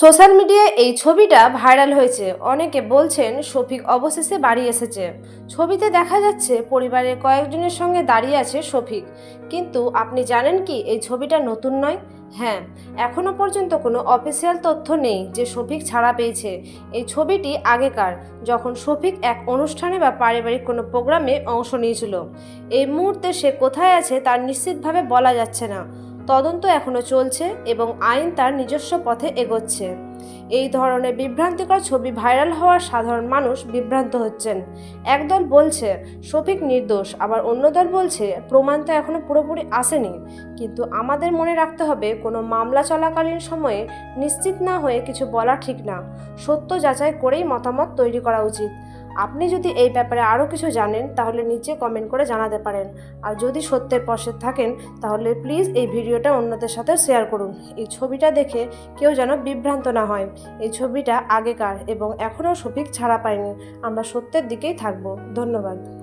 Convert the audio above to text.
Social মিডিয়ায় এই ছবিটা ভাইরাল হয়েছে। অনেকে বলছেন শফিক অবশেষে বাড়ি এসেছে। ছবিতে দেখা যাচ্ছে পরিবারের কয়েকজনের সঙ্গে দাঁড়িয়ে আছে শফিক। কিন্তু আপনি জানেন কি এই ছবিটা নতুন নয়? হ্যাঁ এখনও পর্যন্ত কোনো অফিসিয়াল তথ্য নেই যে শফিক ছাড়া পেয়েছে। এই ছবিটি আগেকার, যখন শফিক এক অনুষ্ঠানে বা পারিবারিক কোনো প্রোগ্রামে অংশ নিয়েছিল। এই মুহূর্তে সে কোথায় আছে তার নিশ্চিতভাবে বলা যাচ্ছে না। তদন্ত এখনও চলছে এবং আইন তার নিজস্ব পথে এগোচ্ছে। এই ধরনের বিভ্রান্তিকর ছবি ভাইরাল হওয়ার সাধারণ মানুষ বিভ্রান্ত হচ্ছেন। একদল বলছে, শফিক নির্দোষ। আবার অন্য দল বলছে, প্রমাণ তো এখনও পুরোপুরি আসেনি। কিন্তু আমাদের মনে রাখতে হবে, কোনো মামলা চলাকালীন সময়ে নিশ্চিত না হয়ে কিছু বলা ঠিক না। সত্য যাচাই করেই মতামত তৈরি করা উচিত। আপনি যদি এই ব্যাপারে আরও কিছু জানেন, তাহলে নিচে কমেন্ট করে জানাতে পারেন। আর যদি সত্যের পশে থাকেন, তাহলে প্লিজ এই ভিডিওটা অন্যদের সাথে শেয়ার করুন। এই ছবিটা দেখে কেউ যেন বিভ্রান্ত না হয়। এই ছবিটা আগেকার এবং এখনও সফিক ছাড়া পায়নি। আমরা সত্যের দিকেই থাকব। ধন্যবাদ।